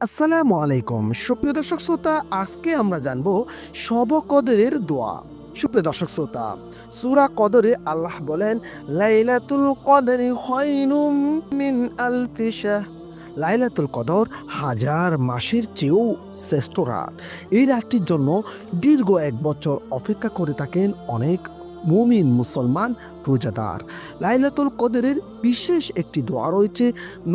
আসসালামু আলাইকুম। সুপ্রিয় দর্শক শ্রোতা, আজকে আমরা জানব শব কদরের দোয়া। সুপ্রিয় দর্শক শ্রোতা, সূরা কদরে আল্লাহ বলেন, লাইলাতুল কদরি খায়রুম মিন আলফি শাহ লাইলাতুল কদর হাজার মাসের চেয়েও শ্রেষ্ঠ রাত। এই রাতটির জন্য দীর্ঘ এক বছর অপেক্ষা করে থাকেন অনেক মুমিন মুসলমান রোজাদার। লাইলাতুল কদরের বিশেষ একটি দোয়া রয়েছে,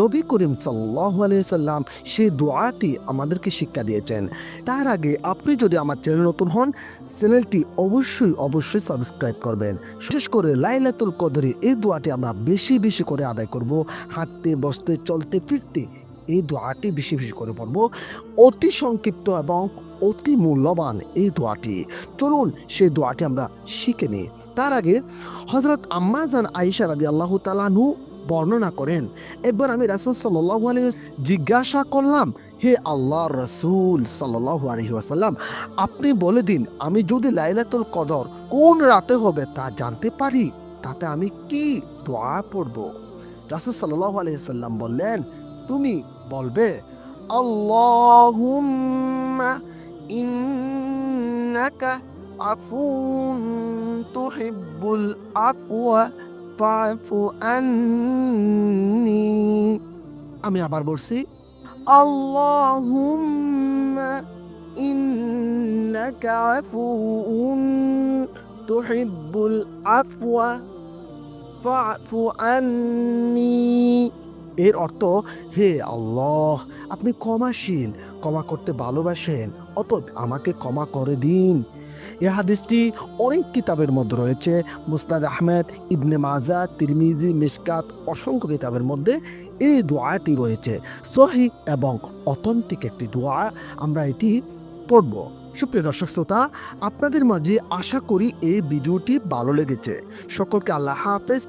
নবী করিম সাল্লাহ সাল্লাম সেই দোয়াটি আমাদেরকে শিক্ষা দিয়েছেন। তার আগে আপনি যদি আমার চ্যানেল নতুন হন, চ্যানেলটি অবশ্যই অবশ্যই সাবস্ক্রাইব করবেন। বিশেষ করে লাইলাতুল কদরে এই দোয়াটি আমরা বেশি বেশি করে আদায় করব। হাঁটতে, বসতে, চলতে, ফিরতে এই দোয়াটি বেশি বেশি করে পড়ব। অতি সংক্ষিপ্ত এবং অতি মূল্যবান এই দোয়াটি। চলুন সেই দোয়াটি আমরা শিখে নিই। তার আগে হজরত আম্মাজান আয়েশা রাদি আল্লাহ তালানহু বর্ণনা করেন, এবার আমি রাসুল সাল্লাহ আলহি জিজ্ঞাসা করলাম, হে আল্লাহ রসুল সাল্লাহ আলহি আসাল্লাম আপনি বলে দিন, আমি যদি লাইলাতুল কদর কোন রাতে হবে তা জানতে পারি? তাতে আমি কি দোয়া পড়ব? রাসুল সাল্লাহ আলহি সাল্লাম বললেন তুমি বলবে, আল্লাহুম্মা ইন্নাকা আফুন তুহিব্বুল আফওয়া, ফাফু আন্নি। আমি আবার বলছি, আল্লাহুম্মা ইন্নাকা আফুন তুহিব্বুল আফওয়া, ফাফু আন্নি। এর অর্থ, হে আল্লাহ, আপনি ক্ষমাশীল, ক্ষমা করতে ভালোবাসেন, অতএব আমাকে ক্ষমা করে দিন। এ হাদিসটি অনেক কিতাবের মধ্যে রয়েছে। মুস্তাদ আহমেদ, ইবনে মাজা, তিরমিজি, মিশকাত, অসংখ্য কিতাবের মধ্যে এই দোয়াটি রয়েছে। সহি এবং অথেন্টিক একটি দোয়া, আমরা এটি পড়ব। সুপ্রিয় দর্শক শ্রোতা, আপনাদের মাঝে আশা করি এই ভিডিওটি ভালো লেগেছে। সকলকে আল্লাহ হাফেজ।